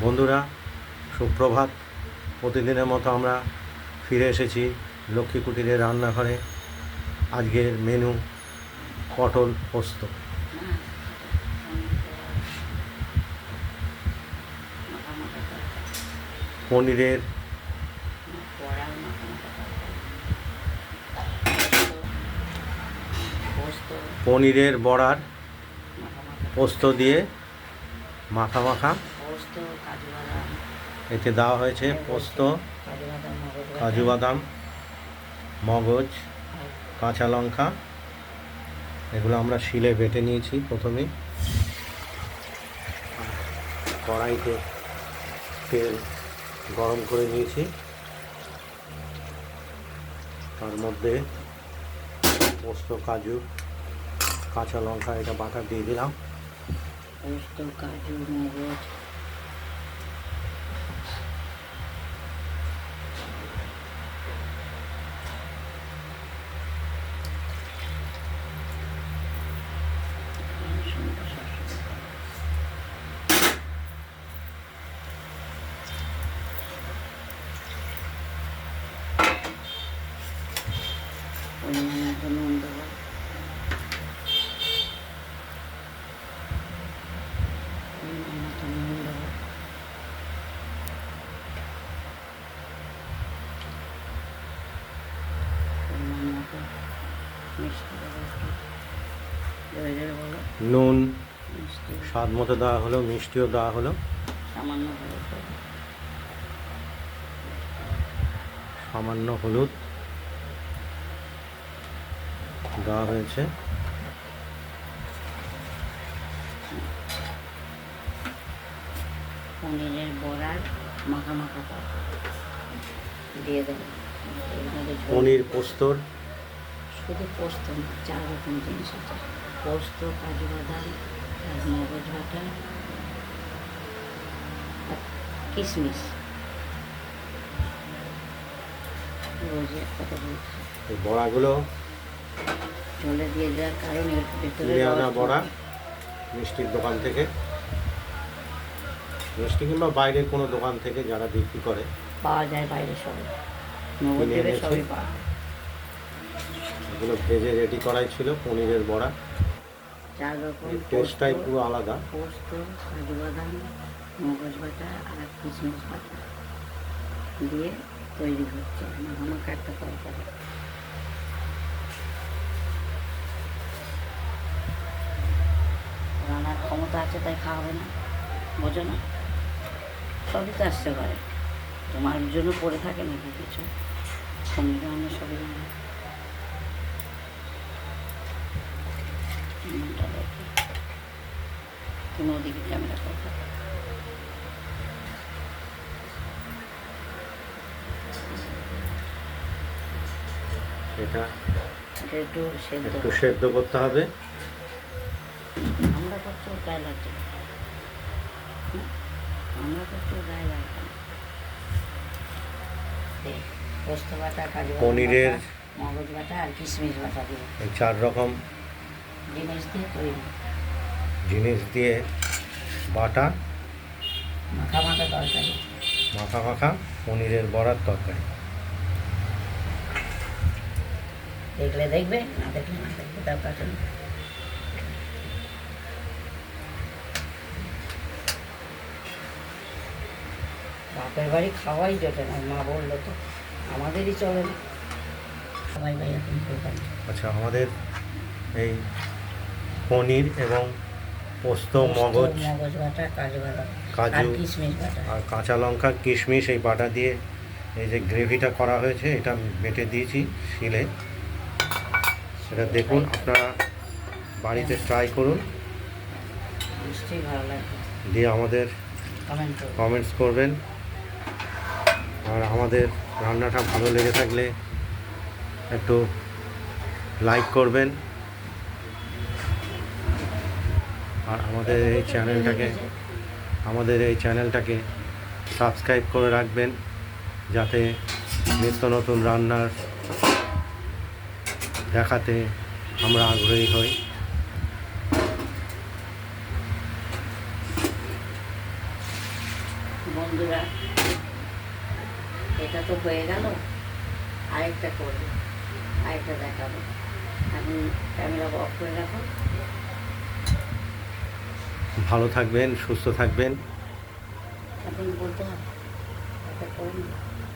বন্ধুরা, সুপ্রভাত। প্রতিদিনের মতো আমরা ফিরে এসেছি লক্ষ্মী কুটিরের রান্নাঘরে। আজকের মেনু পটল পোস্ত। পনিরের পনিরের বড়ার পোস্ত দিয়ে মাখা মাখা। এতে দেওয়া হয়েছে পোস্ত কাজু বাদাম মগজ কাঁচা লঙ্কা। এগুলো আমরা শিলে বেটে নিয়েছি প্রথমে। কড়াইতে তেল গরম করে নিয়েছি। তার মধ্যে পোস্ত কাজু কাঁচা লঙ্কা এটা বাটা দিয়ে দিলাম। পোস্ত কাজু মগজ পরিমাণ মতো নুন দেবো পরিমাণ মতো নুন দেবো পরিমাণ মতো মিষ্টি দেবো একটু জোরে নুন স্বাদ মতো দেওয়া হলো মিষ্টিও দেওয়া হলো। সামান্য হলুদ। দেওয়া হয়েছে। পনিরের বড়ার মাখা মাখা দিয়ে দেবো। পনির পোস্তর শুধু পোস্ত চার রকম জিনিস আছে। পোস্ত কাজু বাদাম মগজ বাটা কিশমিশ। বড়াগুলো ঝোলে দিয়ে দেওয়ার কারণ এর ভেতরে বড়া মিষ্টির দোকান থেকে। মিষ্টি কিংবা বাইরের কোনো দোকান থেকে যারা বিক্রি করে পাওয়া যায় বাইরে সবই। নবদ্বীপে সবই পাওয়া যায়। এগুলো ভেজে রেডি করাই ছিল পনিরের বড়া। চার রকম টেস্টটাই পুরো আলাদা। পোস্ত কাজু বাদাম মগজ বাটা আর কিশমিশ বাটা দিয়ে তৈরি হচ্ছে। মাখামাখা একটা তরকারি রান্নার ক্ষমতা আছে তাই খাওয়াবে না। বোঝো না? সবই তো আসতে পারে। তোমার জন্য পড়ে থাকে নাকি কিছু? সংবিধানে সবই জানে তুমি ওদিকে ক্যামেরা করো। এটা এটা একটু সেদ্ধ একটু সেদ্ধ করতে হবে। আমরা গায়ে লাগছে পোস্ত বাটা কাজু পনিরের- বাটা, মগজ বাটা আর কিশমিশ বাটা দিয়ে। এই চার রকম। জিনিস দিয়ে তৈরি জিনিস দিয়ে বাটা। মাখা মাখা তরকারি। মাখা মাখা পনিরের বড়ার তরকারি। দেখলে দেখবে না দেখলে না দেখবে তার কাছে বাপের বাড়ি খাওয়াই জোটে না মা বলল তো আমাদেরই চলে না। সবাই ভাই এখন আচ্ছা আমাদের এই পনির এবং পোস্ত মগজ মগজ বাটা কাজু বাদাম কাজু আর কিশমিশ বাটা। আর কাঁচা লঙ্কা কিশমিশ এই বাটা দিয়ে এই যে গ্রেভিটা করা হয়েছে এটা বেটে দিয়েছি শিলে। সেটা দেখুন আপনারা বাড়িতে ট্রাই করুন। দিয়ে আমাদের কমেন্টস করবেন। আর আমাদের রান্নাটা ভালো লেগে থাকলে একটু লাইক করবেন। আর আমাদের এই চ্যানেলটাকে আমাদের এই চ্যানেলটাকে সাবস্ক্রাইব করে রাখবেন যাতে নিত্য নতুন রান্নার দেখাতে আমরা আগ্রহী হই। বন্ধুরা এটা তো হয়ে গেল। আরেকটা করব আরেকটা দেখাবো। আমি ক্যামেরা অফ করে রাখো। ভালো থাকবেন সুস্থ থাকবেন। এখন বলতে হবে একটা করে নিই।